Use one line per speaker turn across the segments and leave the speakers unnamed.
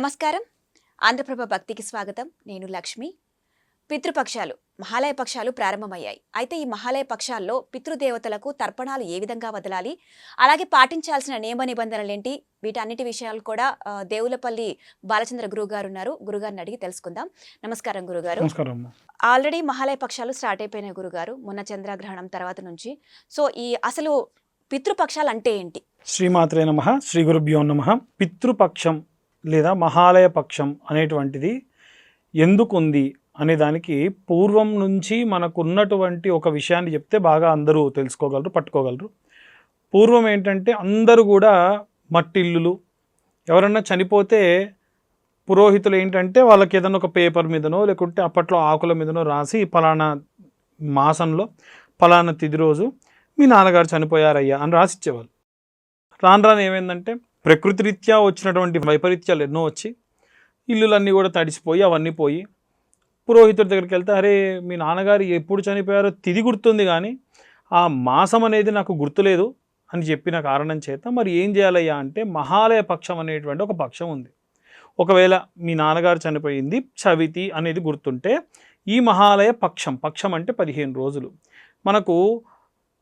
నమస్కారం. ఆంధ్రప్రభ భక్తికి స్వాగతం. నేను లక్ష్మి. పితృపక్షాలు మహాలయ పక్షాలు ప్రారంభమయ్యాయి. అయితే ఈ మహాలయ పక్షాల్లో పితృదేవతలకు తర్పణాలు ఏ విధంగా వదలాలి? అలాగే పాటించాల్సిన నియమ నిబంధనలేంటి? వీటన్నిటి విషయాలు కూడా దేవులపల్లి బాలచంద్ర గురువు గారు ఉన్నారు. గురుగారిని అడిగి తెలుసుకుందాం. నమస్కారం గురుగారు ఆల్రెడీ మహాలయ పక్షాలు స్టార్ట్ అయిపోయినాయి గురుగారు మొన్న చంద్రగ్రహణం తర్వాత నుంచి. సో ఈ అసలు పితృపక్షాలు అంటే ఏంటి?
శ్రీమాత్రే నమ. శ్రీ గురుభ్యో నమ. పితృపక్షం లేదా మహాలయ పక్షం అనేటువంటిది ఎందుకు ఉంది అనే దానికి పూర్వం నుంచి మనకున్నటువంటి ఒక విషయాన్ని చెప్తే బాగా అందరూ తెలుసుకోగలరు పట్టుకోగలరు. పూర్వం ఏంటంటే అందరూ కూడా మట్టిల్లులు. ఎవరన్నా చనిపోతే పురోహితులు ఏంటంటే వాళ్ళకి ఏదైనా ఒక పేపర్ మీదనో లేకుంటే అప్పట్లో ఆకుల మీదనో రాసి ఫలానా మాసంలో పలానా తిది రోజు మీ నాన్నగారు చనిపోయారయ్యా అని రాసిచ్చేవాళ్ళు. రాను రాను ఏమైందంటే ప్రకృతి రీత్యా వచ్చినటువంటి వైపరీత్యాలు ఎన్నో వచ్చి ఇల్లులన్నీ కూడా తడిసిపోయి అవన్నీ పోయి పురోహితుడి దగ్గరికి వెళ్తే అరే మీ నాన్నగారు ఎప్పుడు చనిపోయారో తిది గుర్తుంది కానీ ఆ మాసం అనేది నాకు గుర్తులేదు అని చెప్పిన కారణం చేత మరి ఏం చేయాలయ్యా అంటే మహాలయ పక్షం అనేటువంటి ఒక పక్షం ఉంది. ఒకవేళ మీ నాన్నగారు చనిపోయింది చవితి అనేది గుర్తుంటే ఈ మహాలయ పక్షం పక్షం అంటే పదిహేను రోజులు. మనకు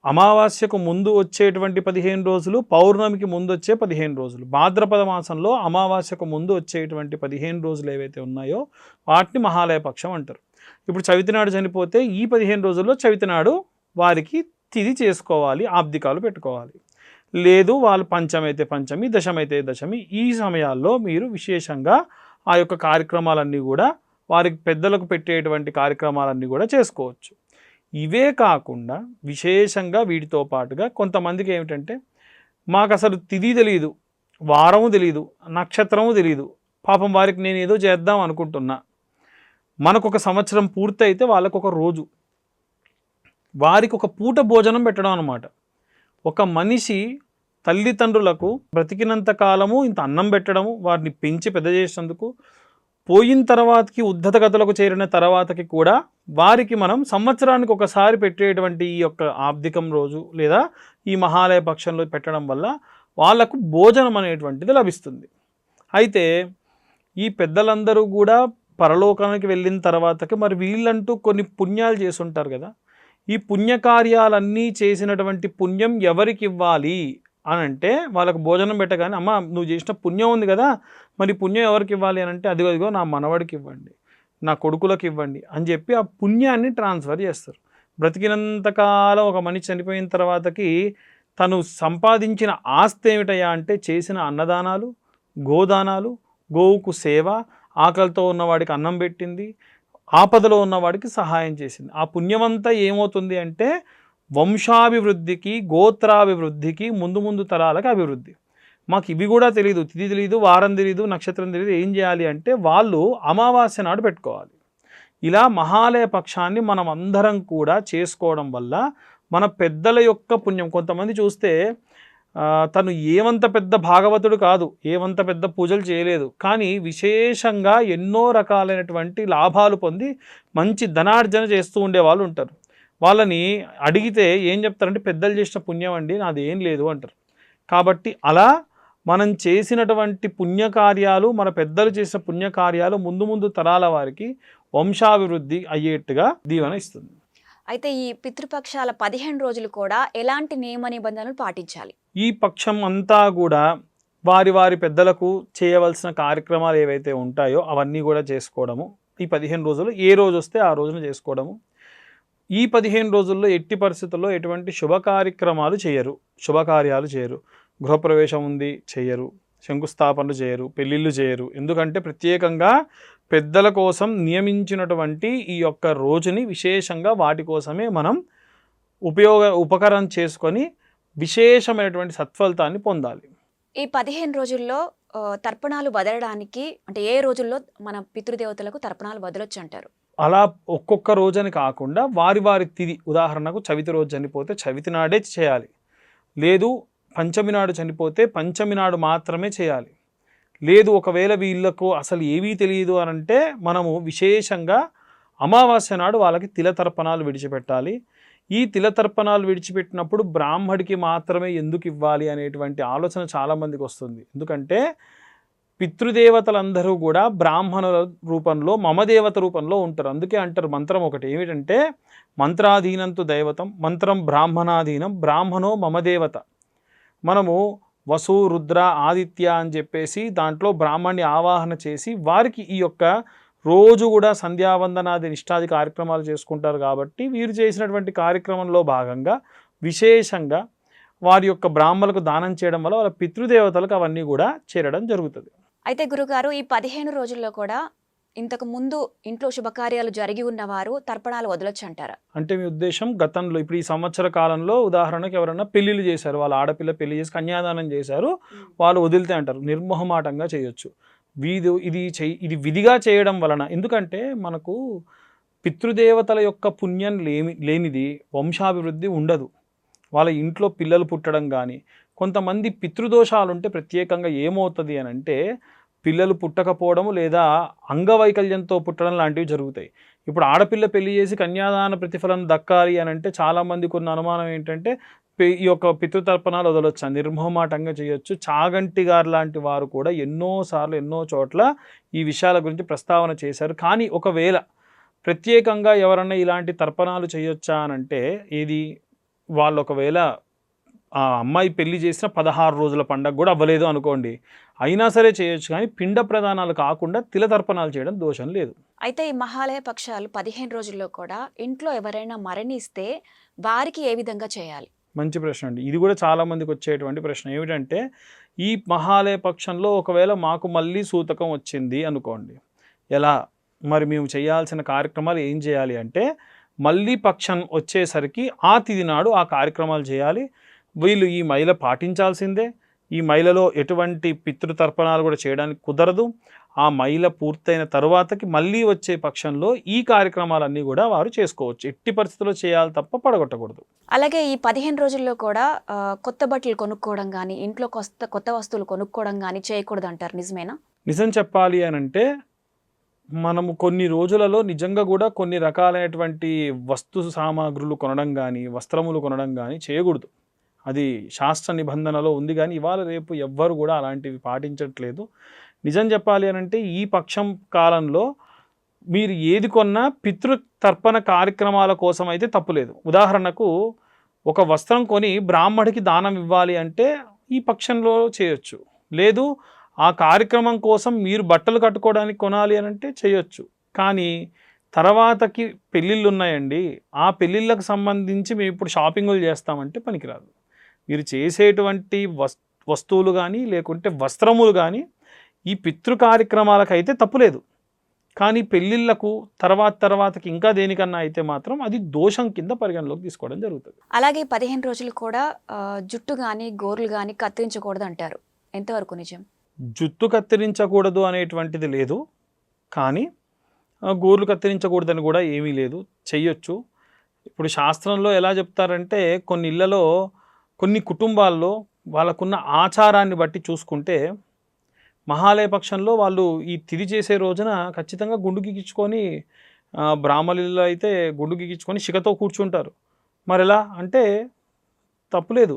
అమావాస్యకు ముందు వచ్చేటువంటి పదిహేను రోజులు పౌర్ణమికి ముందు వచ్చే పదిహేను రోజులు. భాద్రపద మాసంలో అమావాస్యకు ముందు వచ్చేటువంటి పదిహేను రోజులు ఏవైతే ఉన్నాయో వాటిని మహాలయ పక్షం అంటారు. ఇప్పుడు చవితినాడు చనిపోతే ఈ పదిహేను రోజుల్లో చవితినాడు వారికి తిది చేసుకోవాలి ఆబ్దికాలు పెట్టుకోవాలి. లేదు వాళ్ళు పంచమైతే పంచమి దశమైతే దశమి ఈ సమయాల్లో మీరు విశేషంగా ఆ యొక్క కార్యక్రమాలన్నీ కూడా వారికి పెద్దలకు పెట్టేటువంటి కార్యక్రమాలన్నీ కూడా చేసుకోవచ్చు. ఇవే కాకుండా విశేషంగా వీటితో పాటుగా కొంతమందికి ఏమిటంటే మాకు అసలు తిది తెలియదు వారము తెలియదు నక్షత్రము తెలియదు పాపం వారికి నేను ఏదో చేద్దాం అనుకుంటున్నా. మనకు ఒక సంవత్సరం పూర్తయితే వాళ్ళకు ఒక రోజు. వారికి ఒక పూట భోజనం పెట్టడం అనమాట ఒక మనిషి తల్లిదండ్రులకు బ్రతికినంత కాలము ఇంత అన్నం పెట్టడము వారిని పెంచి పెద్ద చేసినందుకు పోయిన తర్వాతకి ఉద్ధత గతులకు చేరిన తర్వాతకి కూడా వారికి మనం సంవత్సరానికి ఒకసారి పెట్టేటువంటి ఈ యొక్క ఆబ్దికం రోజు లేదా ఈ మహాలయ పక్షంలో పెట్టడం వల్ల వాళ్ళకు భోజనం అనేటువంటిది లభిస్తుంది. అయితే ఈ పెద్దలందరూ కూడా పరలోకానికి వెళ్ళిన తర్వాతకి మరి వీళ్ళంటూ కొన్ని పుణ్యాలు చేసి ఉంటారు కదా. ఈ పుణ్యకార్యాలన్నీ చేసినటువంటి పుణ్యం ఎవరికి ఇవ్వాలి అని అంటే వాళ్ళకు భోజనం పెట్టగానే అమ్మ నువ్వు చేసిన పుణ్యం ఉంది కదా మరి పుణ్యం ఎవరికి ఇవ్వాలి? అని అంటే అదిగో అదిగో నా మనవడికి ఇవ్వండి. నా కొడుకులకు ఇవ్వండి అని చెప్పి ఆ పుణ్యాన్ని ట్రాన్స్ఫర్ చేస్తారు. బ్రతికినంతకాలం ఒక మనిషి చనిపోయిన తర్వాతకి తను సంపాదించిన ఆస్తి ఏమిటయ్యా అంటే చేసిన అన్నదానాలు గోదానాలు గోవుకు సేవ ఆకలితో ఉన్నవాడికి అన్నం పెట్టింది ఆపదలో ఉన్నవాడికి సహాయం చేసింది. ఆ పుణ్యమంతా ఏమవుతుంది అంటే వంశాభివృద్ధికి గోత్రాభివృద్ధికి ముందు ముందు తరాలకు అభివృద్ధి. మాకు ఇవి కూడా తెలియదు తిది తెలియదు వారం తెలియదు నక్షత్రం తెలియదు ఏం చేయాలి అంటే వాళ్ళు అమావాస్య నాడు పెట్టుకోవాలి. ఇలా మహాలయ పక్షాన్ని మనం అందరం కూడా చేసుకోవడం వల్ల మన పెద్దల యొక్క పుణ్యం. కొంతమంది చూస్తే తను ఏమంత పెద్ద భాగవతుడు కాదు ఏమంత పెద్ద పూజలు చేయలేదు కానీ విశేషంగా ఎన్నో రకాలైనటువంటి లాభాలు పొంది మంచి ధనార్జన చేస్తూ ఉండే వాళ్ళు ఉంటారు. వాళ్ళని అడిగితే ఏం చెప్తారంటే పెద్దలు చేసిన పుణ్యం అండి నాది ఏం లేదు అంటారు. కాబట్టి అలా మనం చేసినటువంటి పుణ్యకార్యాలు మన పెద్దలు చేసిన పుణ్యకార్యాలు ముందు ముందు తరాల వారికి వంశాభివృద్ధి అయ్యేట్టుగా దీవెన ఇస్తుంది.
అయితే ఈ పితృపక్షాల పదిహేను రోజులు కూడా ఎలాంటి నియమ నిబంధనలు పాటించాలి?
ఈ పక్షం అంతా కూడా వారి వారి పెద్దలకు చేయవలసిన కార్యక్రమాలు ఏవైతే ఉంటాయో అవన్నీ కూడా చేసుకోవడము. ఈ పదిహేను రోజులు ఏ రోజు వస్తే ఆ రోజున చేసుకోవడము. ఈ పదిహేను రోజుల్లో ఎట్టి పరిస్థితుల్లో ఎటువంటి శుభ కార్యక్రమాలు చేయరు. శుభకార్యాలు చేయరు. గృహప్రవేశం ఉంది చేయరు. శంకుస్థాపనలు చేయరు పెళ్ళిళ్ళు చేయరు. ఎందుకంటే ప్రత్యేకంగా పెద్దల కోసం నియమించినటువంటి ఈ యొక్క రోజుని విశేషంగా వాటి కోసమే మనం ఉపయోగ ఉపకరణ చేసుకొని విశేషమైనటువంటి సత్ఫలితాన్ని పొందాలి.
ఈ పదిహేను రోజుల్లో తర్పణాలు వదలడానికి అంటే ఏ రోజుల్లో మన పితృదేవతలకు తర్పణాలు వదలొచ్చు అంటారు?
అలా ఒక్కొక్క రోజని కాకుండా వారి వారి తిది ఉదాహరణకు చవితి రోజు చనిపోతే చవితి నాడే చేయాలి. లేదు పంచమి నాడు చనిపోతే పంచమి నాడు మాత్రమే చేయాలి. లేదు ఒకవేళ వీళ్ళకు అసలు ఏవీ తెలియదు అని అంటే మనము విశేషంగా అమావాస్య నాడు వాళ్ళకి తిలతర్పణాలు విడిచిపెట్టాలి. ఈ తిలతర్పణాలు విడిచిపెట్టినప్పుడు బ్రాహ్మడికి మాత్రమే ఎందుకు ఇవ్వాలి అనేటువంటి ఆలోచన చాలామందికి వస్తుంది. ఎందుకంటే పితృదేవతలందరూ కూడా బ్రాహ్మణుల రూపంలో మమదేవత రూపంలో ఉంటారు. అందుకే అంటారు మంత్రం ఒకటి. ఏమిటంటే మంత్రాధీనంతో దైవతం మంత్రం బ్రాహ్మణాధీనం బ్రాహ్మణో మమదేవత మనము వసు రుద్ర ఆదిత్య అని చెప్పేసి దాంట్లో బ్రాహ్మణ్ణి ఆవాహన చేసి వారికి ఈ యొక్క రోజు కూడా సంధ్యావందనాది నిష్ఠాది కార్యక్రమాలు చేసుకుంటారు కాబట్టి వీరు చేసినటువంటి కార్యక్రమంలో భాగంగా విశేషంగా వారి యొక్క బ్రాహ్మణులకు దానం చేయడం వల్ల వాళ్ళ పితృదేవతలకు అవన్నీ కూడా చేరడం జరుగుతుంది.
అయితే గురుగారు ఈ పదిహేను రోజుల్లో కూడా ఇంతకు ముందు ఇంట్లో శుభకార్యాలు జరిగి ఉన్నవారు తర్పణాలు వదలొచ్చు అంటారా
అంటే మీ ఉద్దేశం గతంలో ఇప్పుడు ఈ సంవత్సర కాలంలో ఉదాహరణకు ఎవరైనా పెళ్ళిళ్ళు చేశారు వాళ్ళ ఆడపిల్ల పెళ్ళి చేసి కన్యాదానం చేశారు వాళ్ళు వదిలితే అంటారు నిర్మోహమాటంగా చేయొచ్చు. వీధి ఇది చెయ్యి ఇది విధిగా చేయడం వలన ఎందుకంటే మనకు పితృదేవతల యొక్క పుణ్యం లేమి లేనిది వంశాభివృద్ధి ఉండదు. వాళ్ళ ఇంట్లో పిల్లలు పుట్టడం కానీ కొంతమంది పితృదోషాలు ఉంటే ప్రత్యేకంగా ఏమవుతుంది అని అంటే పిల్లలు పుట్టకపోవడం లేదా అంగవైకల్యంతో పుట్టడం లాంటివి జరుగుతాయి. ఇప్పుడు ఆడపిల్ల పెళ్ళి చేసి కన్యాదాన ప్రతిఫలం దక్కాలి అని అంటే చాలామందికి ఉన్న అనుమానం ఏంటంటే ఈ యొక్క పితృతర్పణాలు వదలొచ్చు నిర్మోహమాటంగా చేయొచ్చు. చాగంటి గారు లాంటి వారు కూడా ఎన్నోసార్లు ఎన్నో చోట్ల ఈ విషయాల గురించి ప్రస్తావన చేశారు. కానీ ఒకవేళ ప్రత్యేకంగా ఎవరన్నా ఇలాంటి తర్పణాలు చేయొచ్చా అని అంటే ఇది వాళ్ళు ఒకవేళ ఆ అమ్మాయి పెళ్ళి చేసిన పదహారు రోజుల పండగ కూడా అవ్వలేదు అనుకోండి. అయినా సరే చేయొచ్చు కానీ పిండ ప్రదానాలు కాకుండా తిల తర్పణాలు చేయడం దోషం లేదు.
అయితే ఈ మహాలయ పక్షాలు పదిహేను రోజుల్లో కూడా ఇంట్లో ఎవరైనా మరణిస్తే వారికి ఏ విధంగా చేయాలి?
మంచి ప్రశ్న అండి. ఇది కూడా చాలా మందికి వచ్చేటువంటి ప్రశ్న. ఏమిటంటే ఈ మహాలయ పక్షంలో ఒకవేళ మాకు మళ్ళీ సూతకం వచ్చింది అనుకోండి. ఎలా? మరి మేము చేయాల్సిన కార్యక్రమాలు ఏం చేయాలి అంటే మళ్ళీ పక్షం వచ్చేసరికి ఆ తిది నాడు ఆ కార్యక్రమాలు చేయాలి. వీళ్ళు ఈ మహిళ పాటించాల్సిందే. ఈ మహిళలో ఎటువంటి పితృతర్పణాలు కూడా చేయడానికి కుదరదు. ఆ మహిళ పూర్తయిన తరువాతకి మళ్ళీ వచ్చే పక్షంలో ఈ కార్యక్రమాలన్నీ కూడా వారు చేసుకోవచ్చు. ఎట్టి పరిస్థితుల్లో చేయాలి తప్ప పడగొట్టకూడదు.
అలాగే ఈ పదిహేను రోజుల్లో కూడా కొత్త బట్టలు కొనుక్కోవడం కానీ ఇంట్లో కొత్త కొత్త వస్తువులు కొనుక్కోవడం కానీ చేయకూడదు అంటారు నిజమేనా?
నిజం చెప్పాలి అని అంటే మనము కొన్ని రోజులలో నిజంగా కూడా కొన్ని రకాలైనటువంటి వస్తు సామాగ్రులు కొనడం కానీ వస్త్రములు కొనడం కానీ చేయకూడదు. అది శాస్త్ర నిబంధనలో ఉంది కానీ ఇవాళ రేపు ఎవ్వరు కూడా అలాంటివి పాటించట్లేదు. నిజం చెప్పాలి అని అంటే ఈ పక్షం కాలంలో మీరు ఏది కొన్నా పితృ తర్పణ కార్యక్రమాల కోసం అయితే తప్పులేదు ఉదాహరణకు ఒక వస్త్రం కొని బ్రాహ్మడికి దానం ఇవ్వాలి అంటే ఈ పక్షంలో చేయొచ్చు. లేదు ఆ కార్యక్రమం కోసం మీరు బట్టలు కట్టుకోవడానికి కొనాలి అని అంటే చేయొచ్చు. కానీ తర్వాతకి పెళ్ళిళ్ళు ఉన్నాయండి. ఆ పెళ్ళిళ్ళకు సంబంధించి మేము ఇప్పుడు షాపింగులు చేస్తామంటే పనికిరాదు. మీరు చేసేటువంటి వస్ వస్తువులు కానీ లేకుంటే వస్త్రములు కానీ ఈ పితృ కార్యక్రమాలకైతే తప్పులేదు కానీ పెళ్ళిళ్ళకు తర్వాత తర్వాతకి ఇంకా దేనికన్నా అయితే మాత్రం అది దోషం కింద పరిగణలోకి తీసుకోవడం జరుగుతుంది.
అలాగే పదిహేను రోజులు కూడా జుట్టు కానీ గోర్లు కానీ కత్తిరించకూడదు అంటారు ఎంతవరకు నిజం?
జుట్టు కత్తిరించకూడదు అనేటువంటిది లేదు. కానీ గోర్లు కత్తిరించకూడదని కూడా ఏమీ లేదు. చెయ్యొచ్చు. ఇప్పుడు శాస్త్రంలో ఎలా చెప్తారంటే కొన్ని ఇళ్ళలో కొన్ని కుటుంబాల్లో వాళ్ళకున్న ఆచారాన్ని బట్టి చూసుకుంటే మహాలయ పక్షంలో వాళ్ళు ఈ తిది చేసే రోజున ఖచ్చితంగా గుండు గిగించుకొని బ్రాహ్మణులు అయితే గుండు గిగించుకొని శిఖతో కూర్చుంటారు. మరి ఎలా అంటే తప్పులేదు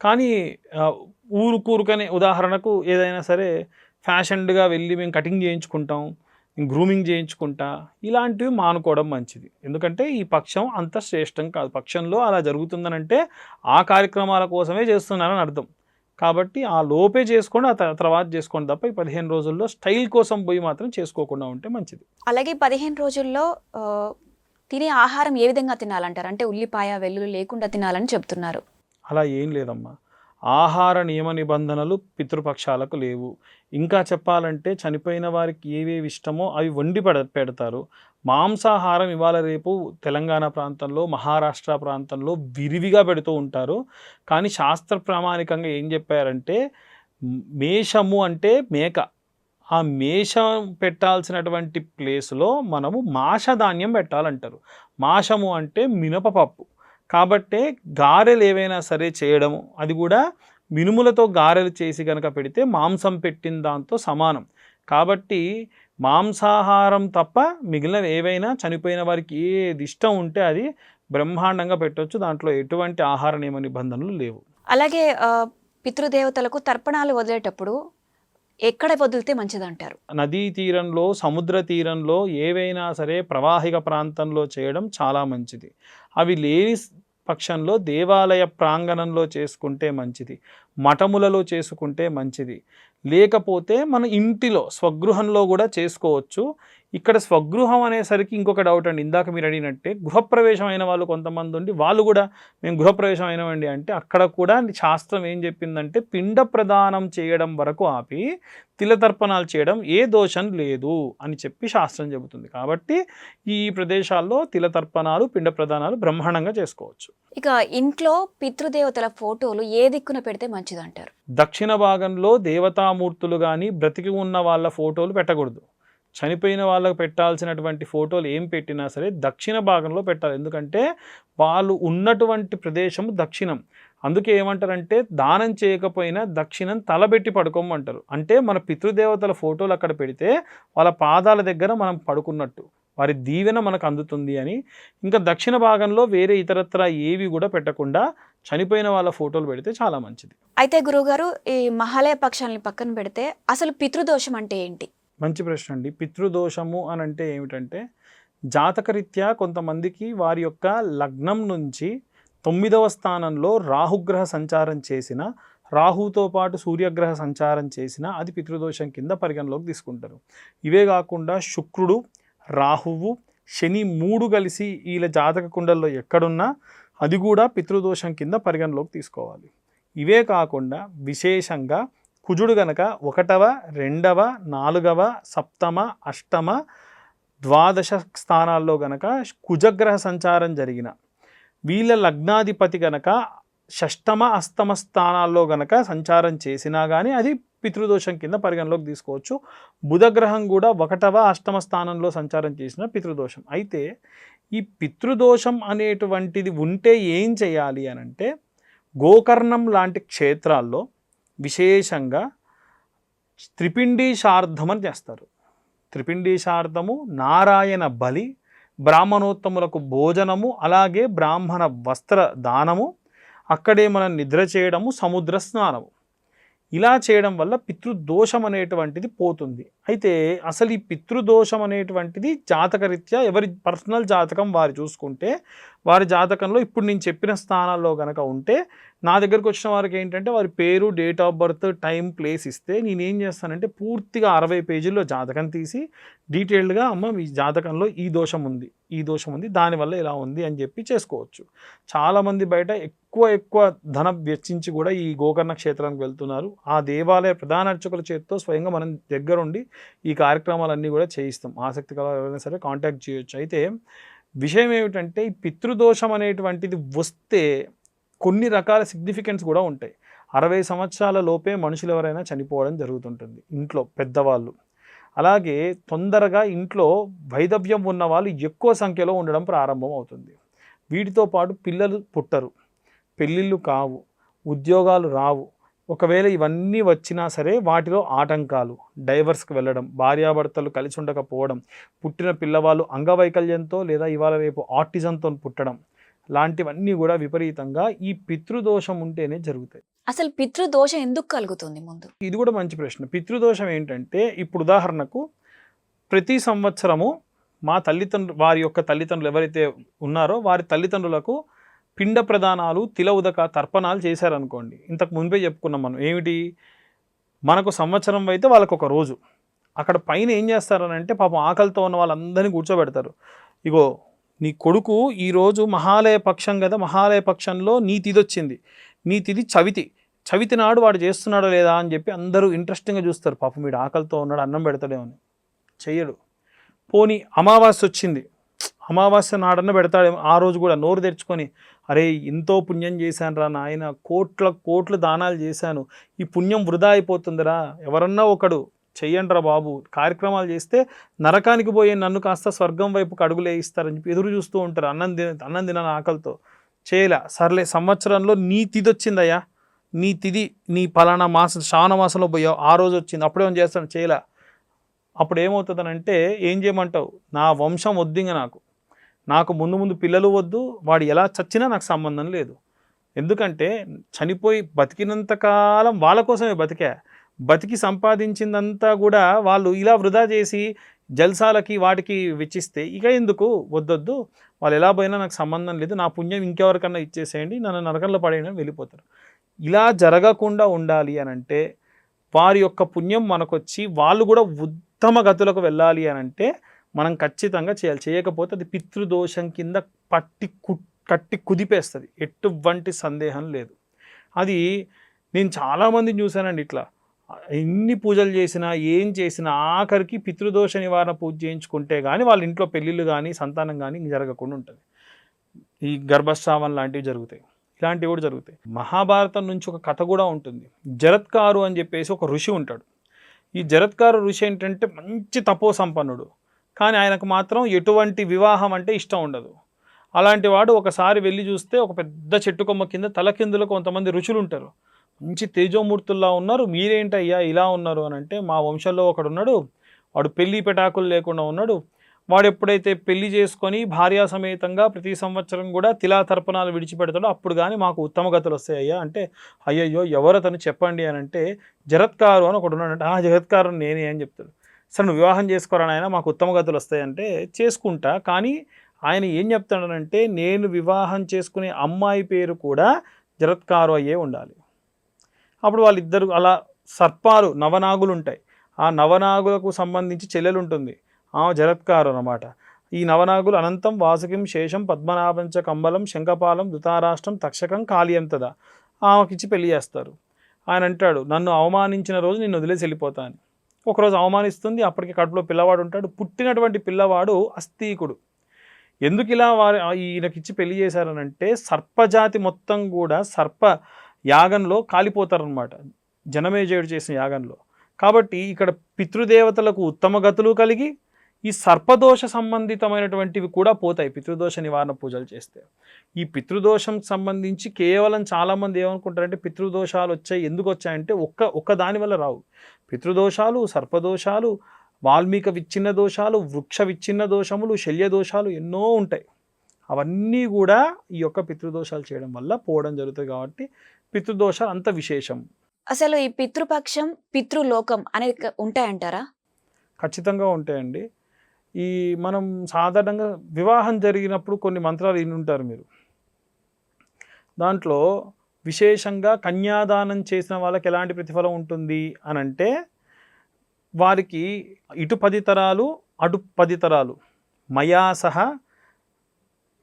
కానీ ఊరుకూరుకనే ఉదాహరణకు ఏదైనా సరే ఫ్యాషన్డ్గా వెళ్ళి మేము కటింగ్ చేయించుకుంటాం. గ్రూమింగ్ చేయించుకుంటా ఇలాంటివి మానుకోవడం మంచిది. ఎందుకంటే ఈ పక్షం అంత శ్రేష్టం కాదు. పక్షంలో అలా జరుగుతుందనంటే ఆ కార్యక్రమాల కోసమే చేస్తున్నారని అర్థం. కాబట్టి ఆ లోపే చేసుకోండి ఆ తర్వాత చేసుకోండి తప్ప ఈ పదిహేను రోజుల్లో స్టైల్ కోసం పోయి మాత్రం చేసుకోకుండా ఉంటే మంచిది.
అలాగే పదిహేను రోజుల్లో తినే ఆహారం ఏ విధంగా తినాలంటారు? అంటే ఉల్లిపాయ వెల్లుల్లి లేకుండా తినాలని చెప్తున్నారు.
అలా ఏం లేదమ్మా. ఆహార నియమ నిబంధనలు పితృపక్షాలకు లేవు. ఇంకా చెప్పాలంటే చనిపోయిన వారికి ఏవేవి ఇష్టమో అవి వండి పెడ పెడతారు. మాంసాహారం ఇవాళ రేపు తెలంగాణ ప్రాంతంలో మహారాష్ట్ర ప్రాంతంలో విరివిగా పెడుతూ ఉంటారు. కానీ శాస్త్ర ప్రామాణికంగా ఏం చెప్పారంటే మేషము అంటే మేక. ఆ మేషం పెట్టాల్సినటువంటి ప్లేస్లో మనము మాషధాన్యం పెట్టాలంటారు. మాషము అంటే మినపపప్పు. కాబట్టే గారెలు ఏవైనా సరే చేయడము అది కూడా మినుములతో గారెలు చేసి కనుక పెడితే మాంసం పెట్టిన దాంతో సమానం. కాబట్టి మాంసాహారం తప్ప మిగిలిన ఏవైనా చనిపోయిన వారికి ఏది ఇష్టం ఉంటే అది బ్రహ్మాండంగా పెట్టవచ్చు దాంట్లో ఎటువంటి ఆహార నియమ నిబంధనలు లేవు.
అలాగే పితృదేవతలకు తర్పణాలు వదిలేటప్పుడు ఎక్కడ వదిలితే మంచిదంటారు?
నదీ తీరంలో సముద్ర తీరంలో ఏవైనా సరే ప్రవాహిక ప్రాంతంలో చేయడం చాలా మంచిది. అవి లేని పక్షంలో దేవాలయ ప్రాంగణంలో చేసుకుంటే మంచిది. మఠములలో చేసుకుంటే మంచిది. లేకపోతే మన ఇంటిలో స్వగృహంలో కూడా చేసుకోవచ్చు. ఇక్కడ స్వగృహం అనేసరికి ఇంకొక డౌట్ అండి. ఇందాక మీరు అడిగినట్టే గృహప్రవేశం అయిన వాళ్ళు కొంతమంది ఉండి వాళ్ళు కూడా మేము గృహప్రవేశం అయినామండి అంటే అక్కడ కూడా శాస్త్రం ఏం చెప్పిందంటే పిండ ప్రదానం చేయడం వరకు ఆపి తిలతర్పణాలు చేయడం ఏ దోషం లేదు అని చెప్పి శాస్త్రం చెబుతుంది. కాబట్టి ఈ ప్రదేశాల్లో తిలతర్పణాలు పిండ ప్రదానాలు బ్రహ్మాండంగా చేసుకోవచ్చు.
ఇక ఇంట్లో పితృదేవతల ఫోటోలు ఏ దిక్కున పెడితే మంచిదంటారు?
దక్షిణ భాగంలో దేవతామూర్తులు కానీ బ్రతికి ఉన్న వాళ్ళ ఫోటోలు పెట్టకూడదు. చనిపోయిన వాళ్ళకు పెట్టాల్సినటువంటి ఫోటోలు ఏం పెట్టినా సరే దక్షిణ భాగంలో పెట్టాలి. ఎందుకంటే వాళ్ళు ఉన్నటువంటి ప్రదేశం దక్షిణం. అందుకే ఏమంటారంటే దానం చేయకపోయినా దక్షిణం తలబెట్టి పడుకోమంటారు. అంటే మన పితృదేవతల ఫోటోలు అక్కడ పెడితే వాళ్ళ పాదాల దగ్గర మనం పడుకున్నట్టు. వారి దీవెన మనకు అందుతుంది అని. ఇంకా దక్షిణ భాగంలో వేరే ఇతరత్ర ఏవి కూడా పెట్టకుండా చనిపోయిన వాళ్ళ ఫోటోలు పెడితే చాలా మంచిది.
అయితే గురువుగారు ఈ మహాలయ పక్షాలని పక్కన పెడితే అసలు పితృదోషం అంటే ఏంటి?
మంచి ప్రశ్న అండి. పితృదోషము అని అంటే ఏమిటంటే జాతకరీత్యా కొంతమందికి వారి యొక్క లగ్నం నుంచి తొమ్మిదవ స్థానంలో రాహుగ్రహ సంచారం చేసిన రాహుతో పాటు సూర్యగ్రహ సంచారం చేసిన అది పితృదోషం కింద పరిగణలోకి తీసుకుంటారు. ఇవే కాకుండా శుక్రుడు రాహువు శని మూడు కలిసి వీళ్ళ జాతక కుండల్లో ఎక్కడున్నా అది కూడా పితృదోషం కింద పరిగణలోకి తీసుకోవాలి. ఇవే కాకుండా విశేషంగా కుజుడు గనక ఒకటవ రెండవ నాలుగవ సప్తమ అష్టమ ద్వాదశ స్థానాల్లో గనక కుజగ్రహ సంచారం జరిగిన వీళ్ళ లగ్నాధిపతి గనక షష్టమ అష్టమ స్థానాల్లో గనక సంచారం చేసినా కానీ అది పితృదోషం కింద పరిగణలోకి తీసుకోవచ్చు. బుధగ్రహం కూడా ఒకటవ అష్టమ స్థానంలో సంచారం చేసిన పితృదోషం. అయితే ఈ పితృదోషం అనేటువంటిది ఉంటే ఏం చేయాలి అని అంటే గోకర్ణం లాంటి క్షేత్రాల్లో విశేషంగా త్రిపిండి అని చేస్తారు. త్రిపిండీశార్థము నారాయణ బలి బ్రాహ్మణోత్తములకు భోజనము అలాగే బ్రాహ్మణ వస్త్ర దానము అక్కడే మనం నిద్ర చేయడము సముద్ర స్నానము. ఇలా చేయడం వల్ల పితృదోషం అనేటువంటిది పోతుంది. అయితే అసలు ఈ పితృదోషం అనేటువంటిది జాతకరీత్యా ఎవరి పర్సనల్ జాతకం వారు చూసుకుంటే వారి జాతకంలో ఇప్పుడు నేను చెప్పిన స్థానాల్లో కనుక ఉంటే నా దగ్గరకు వచ్చిన వారికి ఏంటంటే వారి పేరు date of birth time place ఇస్తే నేనేం చేస్తానంటే పూర్తిగా అరవై పేజీల్లో జాతకం తీసి డీటెయిల్డ్గా అమ్మ మీ జాతకంలో ఈ దోషం ఉంది ఈ దోషం ఉంది దానివల్ల ఇలా ఉంది అని చెప్పి చేసుకోవచ్చు. చాలామంది బయట ఎక్కువ ఎక్కువ ధనం వెచ్చించి కూడా ఈ గోకర్ణ క్షేత్రానికి వెళ్తున్నారు. ఆ దేవాలయ ప్రధాన అర్చకుల చేతితో స్వయంగా మనం దగ్గరుండి ఈ కార్యక్రమాలన్నీ కూడా చేయిస్తాం. ఆసక్తి కల ఎవరైనా సరే కాంటాక్ట్ చేయొచ్చు. అయితే విషయం ఏమిటంటే ఈ పితృదోషం అనేటువంటిది వస్తే కొన్ని రకాల సిగ్నిఫికెన్స్ కూడా ఉంటాయి. అరవై సంవత్సరాల లోపే మనుషులు ఎవరైనా చనిపోవడం జరుగుతుంటుంది ఇంట్లో పెద్దవాళ్ళు. అలాగే తొందరగా ఇంట్లో వైదవ్యం ఉన్న వాళ్ళు ఎక్కువ సంఖ్యలో ఉండడం ప్రారంభం అవుతుంది. వీటితో పాటు పిల్లలు పుట్టరు పెళ్ళిళ్ళు కావు ఉద్యోగాలు రావు ఒకవేళ ఇవన్నీ వచ్చినా సరే వాటిలో ఆటంకాలు డైవర్స్కి వెళ్ళడం భార్యాభర్తలు కలిసి ఉండకపోవడం పుట్టిన పిల్లవాళ్ళు అంగవైకల్యంతో లేదా ఇవాళ రేపు ఆటిజంతో పుట్టడం లాంటివన్నీ కూడా విపరీతంగా ఈ పితృదోషం ఉంటేనే జరుగుతాయి.
అసలు పితృదోషం ఎందుకు కలుగుతుంది ముందు?
ఇది కూడా మంచి ప్రశ్న. పితృదోషం ఏంటంటే ఇప్పుడు ఉదాహరణకు ప్రతి సంవత్సరము మా తల్లిదండ్రులు వారి యొక్క తల్లిదండ్రులు ఎవరైతే ఉన్నారో వారి తల్లిదండ్రులకు పిండ ప్రదానాలు తిలవుదక తర్పణాలు చేశారనుకోండి. ఇంతకు ముందే చెప్పుకున్నాం మనం. ఏమిటి? మనకు సంవత్సరం అయితే వాళ్ళకు ఒక రోజు. అక్కడ పైన ఏం చేస్తారనంటే పాపం ఆకలితో ఉన్న వాళ్ళందరినీ కూర్చోబెడతారు. ఇగో నీ కొడుకు ఈరోజు మహాలయ పక్షం కదా మహాలయ పక్షంలో నీ తిథి వచ్చింది నీ చవితి. చవితి నాడు వాడు చేస్తున్నాడో లేదా అని చెప్పి అందరూ ఇంట్రెస్టింగ్గా చూస్తారు. పాపం వీడు ఆకలితో ఉన్నాడు అన్నం పెడతాడేమో అని. చెయ్యడు. పోనీ అమావాస్య వచ్చింది. అమావాస్య నాడన్న పెడతాడేమో. ఆ రోజు కూడా నోరు తెరుచుకొని అరే ఎంతో పుణ్యం చేశాను రా నాయన కోట్ల కోట్లు దానాలు చేశాను ఈ పుణ్యం వృధా అయిపోతుందిరా ఎవరన్నా ఒకడు చెయ్యండిరా బాబు కార్యక్రమాలు చేస్తే నరకానికి పోయే నన్ను కాస్త స్వర్గం వైపు కడుగులే ఇస్తారని చెప్పి ఎదురు చూస్తూ ఉంటారు అన్నం తిన అన్నం తినని ఆకలితో. చేయలే సర్లే సంవత్సరంలో నీ తిది వచ్చిందయ్యా నీ తిది నీ పలానా మాసం శ్రావణ మాసంలో పోయావు ఆ రోజు వచ్చింది అప్పుడేం చేస్తాను చేయలే అప్పుడు ఏమవుతుందనంటే ఏం చేయమంటావు? నా వంశం వద్దింగ నాకు. నాకు ముందు ముందు పిల్లలు వద్దు వాడు ఎలా చచ్చినా నాకు సంబంధం లేదు. ఎందుకంటే చనిపోయి బతికినంత కాలం వాళ్ళ కోసమే బతికా. బతికి సంపాదించిందంతా కూడా వాళ్ళు ఇలా వృధా చేసి జల్సాలకి వాటికి వెచ్చిస్తే ఇక ఎందుకు? వద్దొద్దు. వాళ్ళు ఎలా పోయినా నాకు సంబంధం లేదు. నా పుణ్యం ఇంకెవరికన్నా ఇచ్చేసేయండి. నన్ను నరకంలో పడేయడం వెళ్ళిపోతారు. ఇలా జరగకుండా ఉండాలి అని అంటే వారి యొక్క పుణ్యం మనకొచ్చి వాళ్ళు కూడా ఉత్తమ గతులకు వెళ్ళాలి అని అంటే మనం ఖచ్చితంగా చేయాలి. చేయకపోతే అది పితృదోషం కింద పట్టి కు కట్టి కుదిపేస్తుంది. ఎటువంటి సందేహం లేదు. అది నేను చాలామందిని చూశానండి ఇట్లా. ఎన్ని పూజలు చేసినా ఏం చేసినా ఆఖరికి పితృదోష నివారణ పూజ చేయించుకుంటే కానీ వాళ్ళ ఇంట్లో పెళ్ళిళ్ళు కానీ సంతానం కానీ జరగకుండా ఉంటుంది. ఈ గర్భస్రావం లాంటివి జరుగుతాయి. ఇలాంటివి కూడా జరుగుతాయి. మహాభారతం నుంచి ఒక కథ కూడా ఉంటుంది. జరత్కారు అని చెప్పేసి ఒక ఋషి ఉంటాడు. ఈ జరత్కారు ఋషి ఏంటంటే మంచి తపో సంపన్నుడు కానీ ఆయనకు మాత్రం ఎటువంటి వివాహం అంటే ఇష్టం ఉండదు. అలాంటి వాడు ఒకసారి వెళ్ళి చూస్తే ఒక పెద్ద చెట్టు కొమ్మ కింద తలకిందులో కొంతమంది రుచులు ఉంటారు మంచి తేజోమూర్తుల్లా ఉన్నారు మీరేంటయ్యా ఇలా ఉన్నారు అని అంటే మా వంశంలో ఒకడున్నాడు వాడు పెళ్ళి పెటాకులు లేకుండా ఉన్నాడు. వాడు ఎప్పుడైతే పెళ్ళి చేసుకొని భార్యా సమేతంగా ప్రతి సంవత్సరం కూడా తిలా తర్పణాలు విడిచిపెడతాడో అప్పుడు కానీ మాకు ఉత్తమ గతులు వస్తాయ్యా అంటే అయ్యయ్యో ఎవరతను చెప్పండి అని అంటే జరత్కారు అని ఒకడున్నాడు ఆ జగత్కారు నేనే అని చెప్తాడు. సరే నువ్వు వివాహం చేసుకోరా ఆయన మాకు ఉత్తమ గతులు వస్తాయంటే చేసుకుంటా. కానీ ఆయన ఏం చెప్తాడనంటే నేను వివాహం చేసుకునే అమ్మాయి పేరు కూడా జరత్కారు అయ్యే ఉండాలి. అప్పుడు వాళ్ళిద్దరు అలా సర్పాలు నవనాగులు ఉంటాయి ఆ నవనాగులకు సంబంధించి చెల్లెలు ఉంటుంది ఆమె జరత్కారు అన్నమాట. ఈ నవనాగులు అనంతం వాసుకిం శేషం పద్మనాభంచ కంబలం శంఖపాలం దుతారాష్ట్రం తక్షకం కాళీయంతదా. ఆమెకిచ్చి పెళ్ళి చేస్తారు. ఆయన అంటాడు నన్ను అవమానించిన రోజు నేను వదిలేసి వెళ్ళిపోతాను ఒకరోజు అవమానిస్తుంది అప్పటికి కడుపులో పిల్లవాడు ఉంటాడు. పుట్టినటువంటి పిల్లవాడు అస్థీకుడు. ఎందుకు ఇలా వారి ఈయనకిచ్చి పెళ్ళి చేశారనంటే సర్పజాతి మొత్తం కూడా సర్ప యాగంలో కాలిపోతారనమాట జనమేజయుడు చేసిన యాగంలో. కాబట్టి ఇక్కడ పితృదేవతలకు ఉత్తమ గతులు కలిగి ఈ సర్పదోష సంబంధితమైనటువంటివి కూడా పోతాయి పితృదోష నివారణ పూజలు చేస్తే. ఈ పితృదోషం సంబంధించి కేవలం చాలామంది ఏమనుకుంటారంటే పితృదోషాలు వచ్చాయి ఎందుకు వచ్చాయంటే ఒక్క ఒక్క దాని వల్ల రావు. పితృదోషాలు సర్పదోషాలు వాల్మీక విచ్ఛిన్న దోషాలు వృక్ష విచ్ఛిన్న దోషములు శల్య దోషాలు ఎన్నో ఉంటాయి. అవన్నీ కూడా ఈ యొక్క పితృదోషాలు చేయడం వల్ల పోవడం జరుగుతుంది కాబట్టి పితృదోషాలు అంత విశేషం.
అసలు ఈ పితృపక్షం పితృలోకం అనేది ఉంటాయంటారా?
ఖచ్చితంగా ఉంటాయండి. ఈ మనం సాధారణంగా వివాహం జరిగినప్పుడు కొన్ని మంత్రాలు ఉంటారు మీరు. దాంట్లో విశేషంగా కన్యాదానం చేసిన వాళ్ళకి ఎలాంటి ప్రతిఫలం ఉంటుంది అని అంటే వారికి ఇటు పది తరాలు అటు పది తరాలు. మయా సహ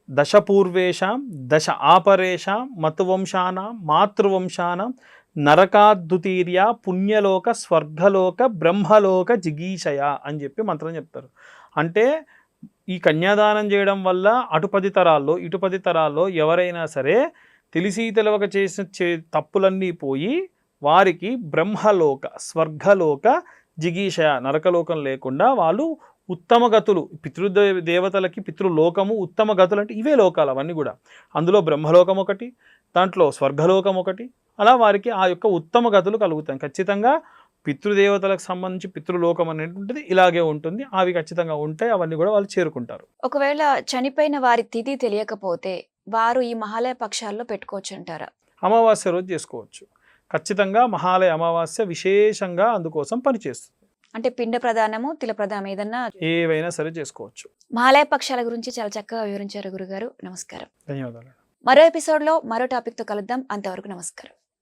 దశ పూర్వేషాం దశ ఆపరేషాం మతువంశానాం మాతృవంశానాం నరకాద్దుతీర్య పుణ్యలోక స్వర్గలోక బ్రహ్మలోక జిగీషయ అని చెప్పి మంత్రం చెప్తారు. అంటే ఈ కన్యాదానం చేయడం వల్ల అటు పది తరాల్లో ఇటు పది తరాల్లో ఎవరైనా సరే తెలిసి తెలవక చేసిన చే తప్పులన్నీ పోయి వారికి బ్రహ్మలోక స్వర్గలోక జిగీషయ నరకలోకం లేకుండా వాళ్ళు ఉత్తమ గతులు పితృదే దేవతలకి పితృలోకము ఉత్తమ గతులు అంటే ఇవే లోకాలు అవన్నీ కూడా. అందులో బ్రహ్మలోకం ఒకటి దాంట్లో స్వర్గలోకం ఒకటి అలా వారికి ఆ యొక్క ఉత్తమ గతులు కలుగుతాయి. ఖచ్చితంగా పితృదేవతలకు సంబంధించి పితృలోకం అనేటువంటిది ఇలాగే ఉంటుంది. అవి ఖచ్చితంగా ఉంటాయి. అవన్నీ కూడా వాళ్ళు చేరుకుంటారు.
ఒకవేళ చనిపోయిన వారి తిథి తెలియకపోతే వారు ఈ మహాలయ పక్షాల్లో పెట్టుకోవచ్చు అంటారా
అమావాస్య రోజు చేసుకోవచ్చు. ఖచ్చితంగా మహాలయ అమావాస్య విశేషంగా అందుకోసం పనిచేస్తుంది.
అంటే పిండ ప్రదానము తిల ప్రదానం ఏదన్నా
ఏవైనా సరే చేసుకోవచ్చు.
మహాలయ పక్షాల గురించి చాలా చక్కగా వివరించారు గురుగారు. నమస్కారం.
ధన్యవాదాలు.
మరో ఎపిసోడ్లో మరో టాపిక్తో కలుద్దాం. అంతవరకు నమస్కారం.